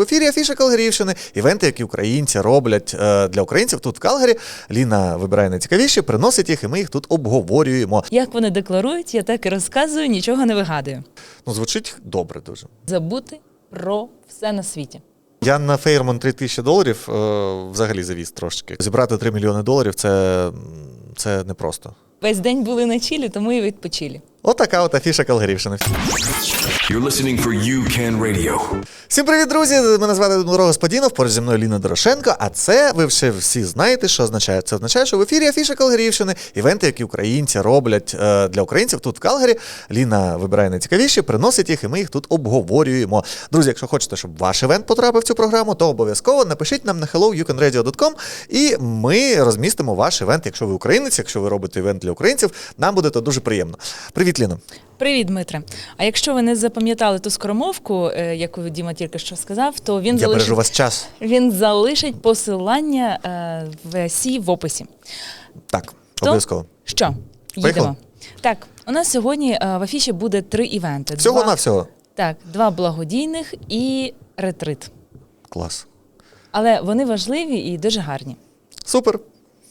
В ефірі Афіша Калгарівщини, івенти, які українці роблять е, для українців тут в Калгарі. Ліна вибирає найцікавіші, приносить їх, і ми їх тут обговорюємо. Як вони декларують, я так і розказую, нічого не вигадую. Ну, звучить добре дуже. Забути про все на світі. Я на Фейрмон 3 тисячі доларів е, взагалі завіз трошки. Зібрати 3 мільйони доларів це, це непросто. Весь день були на чілі, тому і відпочилі. Отака от афіша Калгарівщини. You're listening for UCAN Radio. Всім привіт, друзі! Мене звати Дмитро Господінов, поруч зі мною Ліна Дорошенко. А це ви вже всі знаєте, що означає. Це означає, що в ефірі Афіша Калгарівщини, івенти, які українці роблять е, для українців тут в Калгарі. Ліна вибирає найцікавіші, приносить їх, і ми їх тут обговорюємо. Друзі, якщо хочете, щоб ваш івент потрапив в цю програму, то обов'язково напишіть нам на hello.youcanradio.com і ми розмістимо ваш івент. Якщо ви українець, якщо ви робите івент для українців, нам буде то дуже приємно. Привіт, Ліна. Привіт, Дмитре. А якщо ви не запам'ятали ту скоромовку, е, яку Діма тільки що сказав, то він Я бережу залишить, вас час. він залишить посилання е, в сі в описі. Так, То обов'язково. Що? Поїхали? Їдемо. Так, у нас сьогодні е, в афіші буде три івенти. Всього на всього. Так, два благодійних і ретрит. Клас. Але вони важливі і дуже гарні. Супер.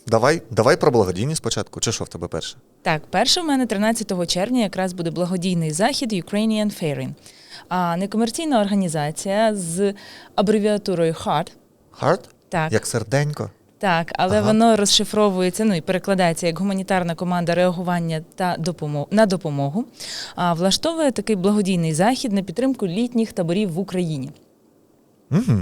Давай, давай про благодійність спочатку. Чи що в тебе перше? Так, перше в мене 13 червня якраз буде благодійний захід Ukrainian Fairing. А некомерційна організація з абревіатурою HEART. Heart? Так, Як серденько. так, але Ага. воно розшифровується ну і перекладається як гуманітарна команда реагування та допомогу на допомогу. А влаштовує такий благодійний захід на підтримку літніх таборів в Україні. Угу.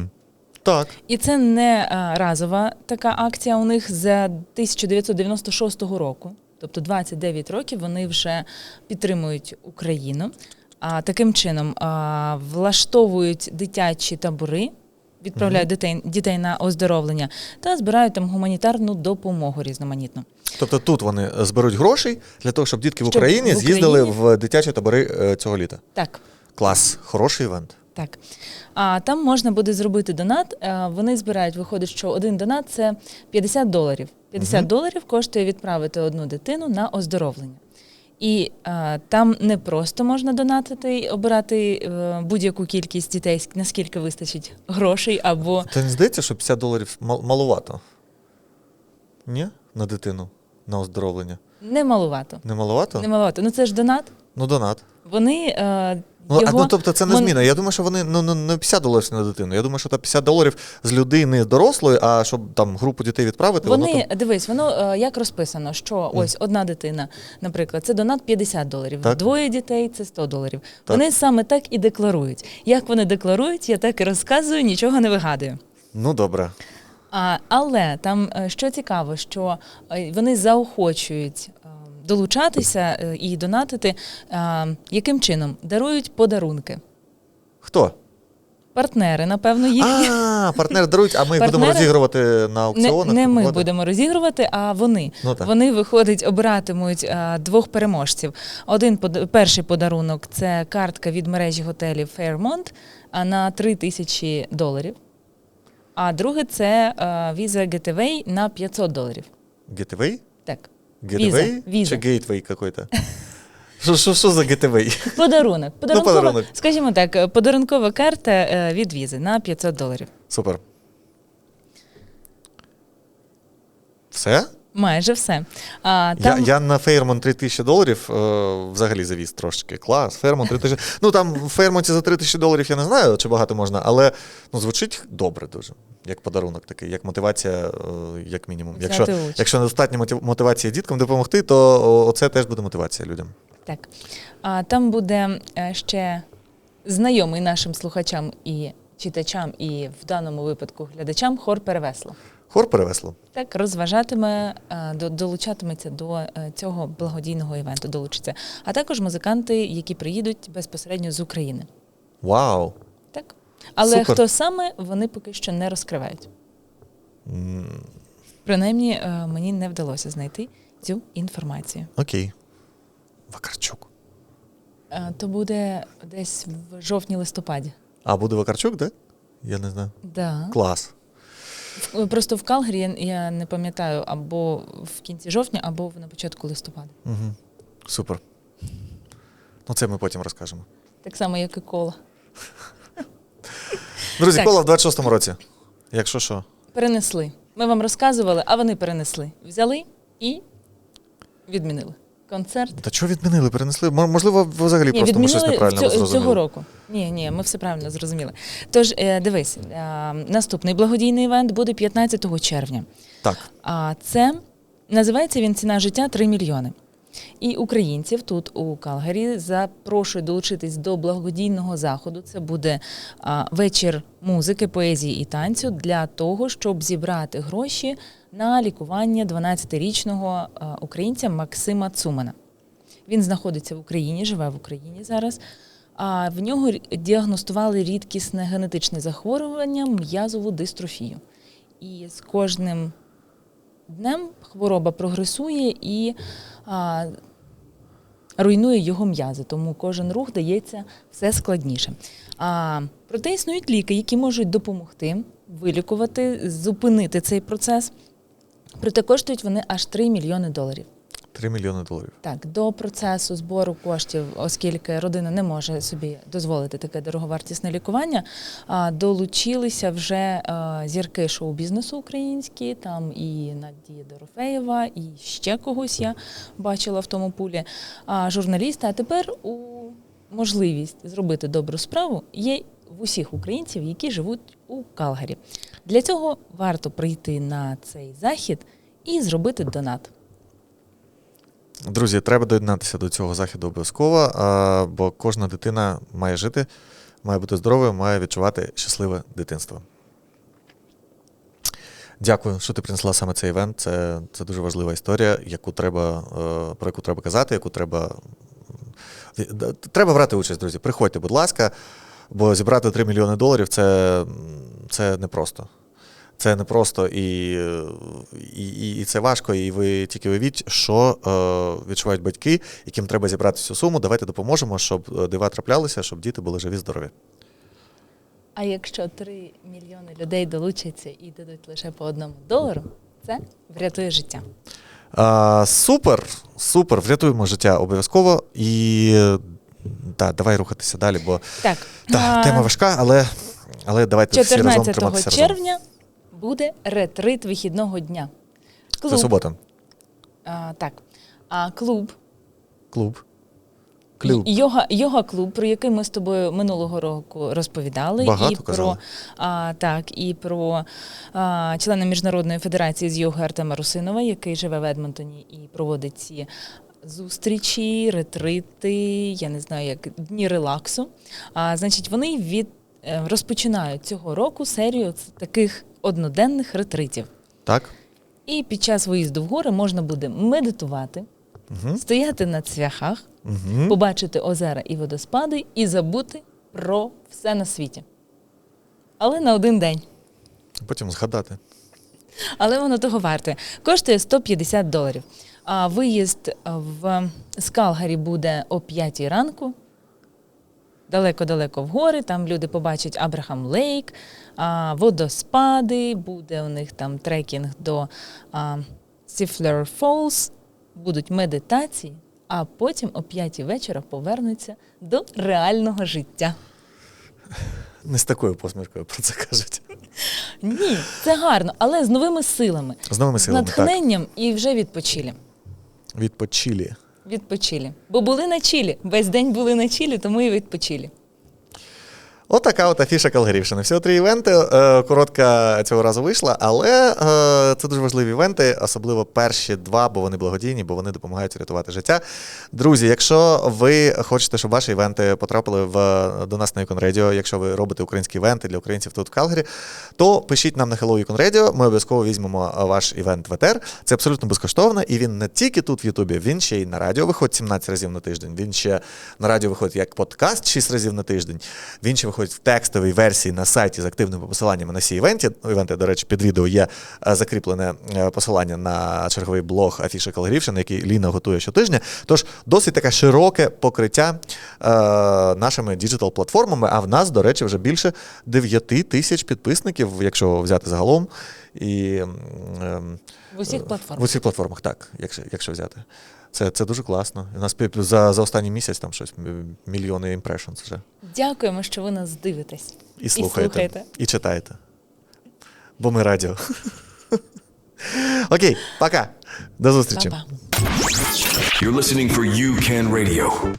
Так. І це не а, разова така акція у них з 1996 року. Тобто 29 років вони вже підтримують Україну. А таким чином а, влаштовують дитячі табори, відправляють дітей, дітей на оздоровлення та збирають там гуманітарну допомогу різноманітну. Тобто тут вони зберуть грошей для того, щоб дітки в Україні в з'їздили в дитячі табори е, цього літа. Так. Клас, хороший івент. Так. А там можна буде зробити донат. Е, Вони збирають, виходить, що один донат це 50 доларів. 50 доларів коштує відправити одну дитину на оздоровлення. І е, там не просто можна донатити обирати е, будь-яку кількість дітей, наскільки вистачить грошей, або Та не здається, що 50 доларів мал- малувато? Ні? На дитину, на оздоровлення. не малувато. Не малувато? Не малувато. Ну це ж донат. Ну, донат. Вони е, Ну, його... а, ну, тобто це не зміна. Я думаю, що вони ну, ну, не 50 доларів на дитину. Я думаю, що це 50 доларів з людини дорослої, а щоб там групу дітей відправити, воно Вони там... дивись, воно е, як розписано, що ось одна дитина, наприклад, це донат 50 доларів, Так. двоє дітей це 100 доларів. Так. Вони саме так і декларують. Як вони декларують, я так і розказую, нічого не вигадую. Ну, добре. А, але там е, що цікаво, що е, вони заохочують долучатися е, і донатити. Яким чином дарують подарунки? Хто? Партнери, напевно, їхні. А, партнери дарують, а ми їх будемо розігрувати на аукціонах. не ми купувати? будемо розігрувати, а вони. Ну, так. вони виходить, обиратимуть а, двох переможців. Один под- перший подарунок це картка від мережі готелів Fairmont на 3 тисячі доларів. А друге це а, віза Getaway на 500 доларів. Getaway? Так. Віза. Чи gateway какой-то? Що, що, що за getaway? Подарунок. Подарункова, Ну, подарунок. Скажімо так, е, подарункова карта е, від візи на 500 доларів. Супер. Все? Майже все. А, Я, там... я на Fairmont 3000 доларів е, взагалі завіз трошечки. Клас, Fairmont 3000. Ну там в Fairmont за 3000 доларів я не знаю, чи багато можна, але ну, звучить добре дуже. Як подарунок такий, як мотивація, е, як мінімум. Взяти Якщо, участь. якщо недостатньо мотив- мотивації діткам допомогти, то о, оце теж буде мотивація людям. Так. А там буде е, ще знайомий нашим слухачам і читачам, і в даному випадку глядачам хор перевесло. Хор перевесло. Так, розважатиме, е, долучатиметься до е, цього благодійного івенту, долучиться. А також музиканти, які приїдуть безпосередньо з України. Вау! Так. Але Супер. хто саме, вони поки що не розкривають. Принаймні, е, мені не вдалося знайти цю інформацію. Окей. Вакарчук. То буде десь в жовтні-листопаді. А буде Вакарчук, так? Я не знаю. Да. Клас. В- Просто в Калгарі я- я не пам'ятаю або в кінці жовтня, або на початку листопада. Угу. Супер. Ну, це ми потім розкажемо. Так само, як і кола. Друзі, Так. коло в 26-му році. Якщо що. Перенесли. Ми вам розказували, а вони перенесли. Взяли і відмінили. Концерт. Та чого відмінили? Перенесли? Можливо, взагалі Ні, просто ми щось неправильно цього, зрозуміли. цього року. Ні, ні, ми все правильно зрозуміли. Тож, е, дивись, е, наступний благодійний івент буде 15 червня. Так. А це називається він Ціна життя 3 мільйони. І українців тут у Калгарі запрошують долучитись до благодійного заходу. Це буде вечір музики, поезії і танцю для того, щоб зібрати гроші на лікування 12-річного українця Максима Цумана. Він знаходиться в Україні, живе в Україні зараз. А в нього діагностували рідкісне генетичне захворювання м'язову дистрофію. І з кожним днем хвороба прогресує і а, руйнує його м'язи, тому кожен рух дається все складніше. А, проте існують ліки, які можуть допомогти вилікувати, зупинити цей процес. Проте коштують вони аж 3 мільйони доларів. 3 мільйони доларів. Так, до процесу збору коштів, оскільки родина не може собі дозволити таке дороговартісне лікування, а, долучилися вже зірки шоу-бізнесу українські, там і Надія Дорофеєва, і ще когось я бачила в тому пулі, а, журналісти. А тепер у можливість зробити добру справу є в усіх українців, які живуть у Калгарі. Для цього варто прийти на цей захід і зробити донат. Друзі, треба доєднатися до цього заходу обов'язково, бо кожна дитина має жити, має бути здоровою, має відчувати щасливе дитинство. Дякую, що ти принесла саме цей івент. Це, це дуже важлива історія, яку треба, е, про яку треба казати, яку треба. Треба брати участь, друзі. Приходьте, будь ласка, бо зібрати 3 мільйони доларів це, це непросто. Це непросто і, і, і, і це важко, і ви тільки уявіть, що е, відчувають батьки, яким треба зібрати цю суму. Давайте допоможемо, щоб е, дива траплялися, щоб діти були живі, здорові. А якщо 3 мільйони людей долучаться і дадуть лише по одному долару, це врятує життя. А, супер, супер, врятуємо життя обов'язково. І та, давай рухатися далі, бо Так, та, тема важка, але, але давайте всі разом триматися 14 триматися разом. Буде ретрит вихідного дня. Це субота. а, так, а клуб, Клуб. Клуб. йога, йога клуб, про який ми з тобою минулого року розповідали, Багато і про а, так, і про а, члена міжнародної федерації з йоги Артема Русинова, який живе в Едмонтоні і проводить ці зустрічі, ретрити, я не знаю, як дні релаксу. А, значить, вони від е, розпочинають цього року серію таких одноденних ретритів. Так? І під час виїзду в гори можна буде медитувати, Угу. стояти на цвяхах, Угу. побачити озера і водоспади і забути про все на світі. Але на один день. Потім згадати. Але воно того варте. Коштує 150 доларів. А виїзд в з Калгарі буде о 5 ранку. Далеко-далеко в гори. Там люди побачать Абрахам Лейк, водоспади, буде у них там трекінг до Сіфлер Фолс, будуть медитації, а потім о 5 вечора повернуться до реального життя. Не з такою посмішкою про це кажуть. Ні, це гарно, але з новими силами, З новими силами. Так. натхненням і вже відпочилі. Відпочилі. Відпочилі. Бо були на чилі. Весь день були на чилі, тому і відпочилі. Отака от афіша Калгарівщини. Всього три івенти. Е, коротка цього разу вийшла, але е, це дуже важливі івенти, особливо перші два, бо вони благодійні, бо вони допомагають рятувати життя. Друзі, якщо ви хочете, щоб ваші івенти потрапили в, до нас на Icon Radio, якщо ви робите українські івенти для українців тут в Калгарі, то пишіть нам на Hello Icon Radio, Ми обов'язково візьмемо ваш івент в етер. Це абсолютно безкоштовно, і він не тільки тут в Ютубі, він ще й на радіо виходить 17 разів на тиждень. Він ще на радіо виходить як подкаст 6 разів на тиждень. Він ще виходить в текстовій версії на сайті з активними посиланнями на всі івенти. Івенти, до речі, під відео є е, закріплене е, посилання на черговий блог Афіша Калгарівщини, який Ліна готує щотижня. Тож досить таке широке покриття е, нашими діджитал-платформами. А в нас, до речі, вже більше 9 тисяч підписників, якщо взяти загалом. І ем, В усіх в платформах. усіх платформах, так, якщо, якщо взяти. Це, це дуже класно. У нас за, за останній місяць там щось мільйони імпрешенс вже. Дякуємо, що ви нас дивитесь. І слухаєте. І, слухаєте. читаєте. Бо ми радіо. Окей, пока. До зустрічі. Па-па. You're listening for You Can Radio.